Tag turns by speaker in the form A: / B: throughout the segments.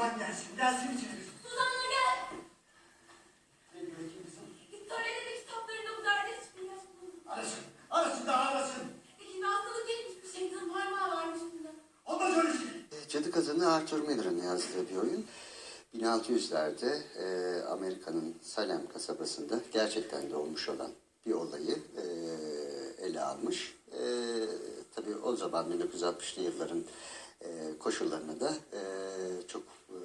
A: zaman gelsin, gelsin içeri.
B: Suzan'la gel.
A: Ne diyor ki?
B: Victoria'daki kitaplarında bu derde hiçbir.
A: Arasın, arasın da arasın.
B: Peki hastalık değilmiş bir şeytan parmağı varmış bunda.
A: Olmaz öyle şey.
C: Cadı Kazanı Arthur Miller'ın yazdığı bir oyun. 1600'lerde e, Amerika'nın Salem kasabasında gerçekten de olmuş olan bir olayı e, ele almış. E, tabii o zaman 1960'lı yılların e, koşullarına da e, çok e,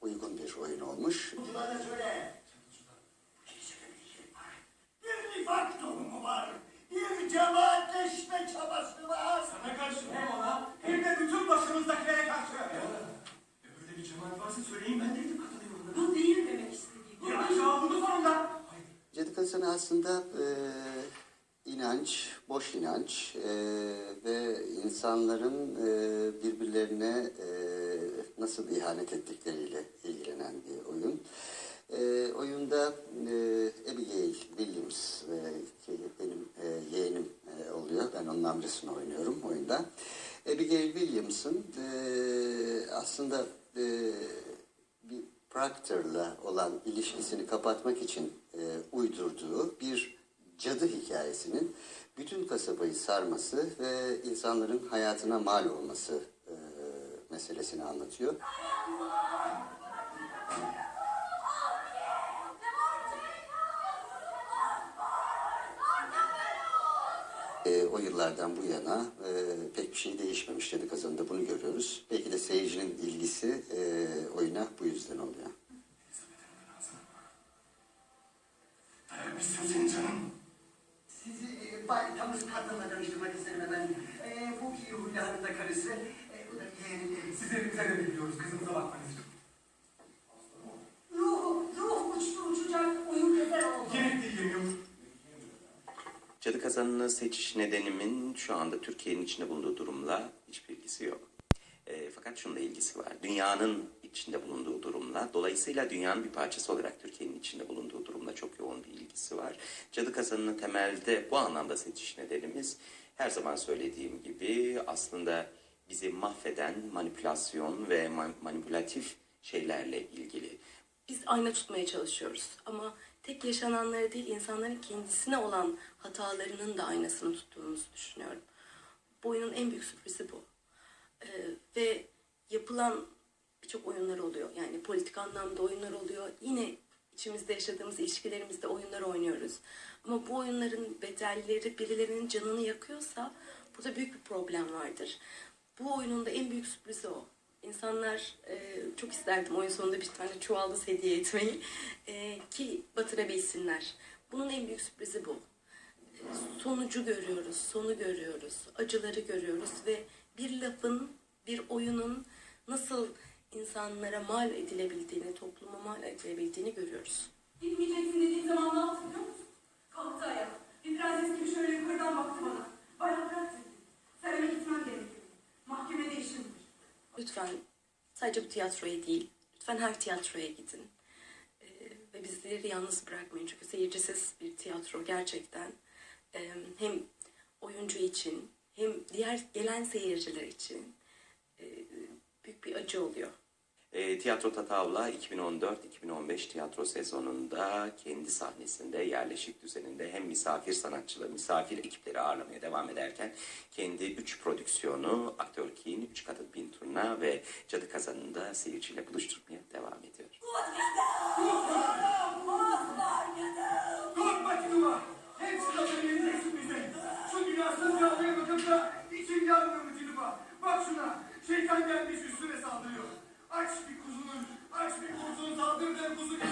C: uygun bir oyun olmuş.
A: Bana söyle. Bir var. Bir nifak tohumu var. Bir cemaatleşme çabası var.
D: Sana karşı hem ona hem de bütün başımızdakilere karşı. Öyle bir cemaat varsa söyleyin ben de gidip katılıyorum.
B: Bu değil demek istediğim. Bu
D: Ya cevabını sonunda.
C: Kazanı aslında e, inanç, boş inanç e, ve insanların e, birbirlerine e, nasıl ihanet ettikleriyle. E, oyunda e, Abigail Williams e, ki benim e, yeğenim e, oluyor. Ben onun amcasını oynuyorum oyunda. Abigail Williams'ın e, aslında e, bir Proctor'la olan ilişkisini kapatmak için e, uydurduğu bir cadı hikayesinin bütün kasabayı sarması ve insanların hayatına mal olması e, meselesini anlatıyor. E, o yıllardan bu yana e, pek bir şey değişmemiş cadı kazanında bunu görüyoruz. Belki de seyircinin ilgisi e, oyuna bu yüzden oluyor.
D: Dayanmışsın canım.
A: Sizi e, Bay Thomas Cutler'la tanıştırmak isterim efendim. E, bu ki Hulya Hanım da karısı. E, bu da yeğenim. E,
D: Sizlerimize de biliyoruz kızımıza bakmanız
E: kazanını seçiş nedenimin şu anda Türkiye'nin içinde bulunduğu durumla hiçbir ilgisi yok. E, fakat şununla ilgisi var. Dünyanın içinde bulunduğu durumla, dolayısıyla dünyanın bir parçası olarak Türkiye'nin içinde bulunduğu durumla çok yoğun bir ilgisi var. Cadı kazanını temelde bu anlamda seçiş nedenimiz her zaman söylediğim gibi aslında bizi mahveden manipülasyon ve man- manipülatif şeylerle ilgili.
F: Biz ayna tutmaya çalışıyoruz ama tek yaşananları değil insanların kendisine olan hatalarının da aynasını tuttuğumuzu düşünüyorum. Bu oyunun en büyük sürprizi bu. Ee, ve yapılan birçok oyunlar oluyor. Yani politik anlamda oyunlar oluyor. Yine içimizde yaşadığımız ilişkilerimizde oyunlar oynuyoruz. Ama bu oyunların bedelleri birilerinin canını yakıyorsa burada büyük bir problem vardır. Bu oyunun da en büyük sürprizi o. İnsanlar e, çok isterdim oyun sonunda bir tane çuvaldız hediye etmeyi e, ki batırabilsinler. Bunun en büyük sürprizi bu. E, sonucu görüyoruz, sonu görüyoruz, acıları görüyoruz ve bir lafın, bir oyunun nasıl insanlara mal edilebildiğini, topluma mal edilebildiğini görüyoruz.
B: Gitmeyeceksin dediğin zaman ne yaptı biliyor musun? Kalktı ayağa. Bir prenses gibi şöyle yukarıdan baktı bana.
F: Lütfen sadece bu tiyatroya değil, lütfen her tiyatroya gidin. Ee, ve bizleri yalnız bırakmayın. Çünkü seyircisiz bir tiyatro gerçekten e, hem oyuncu için hem diğer gelen seyirciler için e, büyük bir acı oluyor.
E: E, Tiyatro Tatavla 2014-2015 tiyatro sezonunda kendi sahnesinde yerleşik düzeninde hem misafir sanatçıları, misafir ekipleri ağırlamaya devam ederken kendi üç prodüksiyonu Aktör Kin, Üç Kadın Bin Turna ve Cadı Kazanı'nda seyirciyle buluşturmaya devam ediyor.
D: Şeytan gelmiş üstüne saldırıyor. Aç bir kuzunun, aç bir kuzunun saldırdığı kuzu gibi.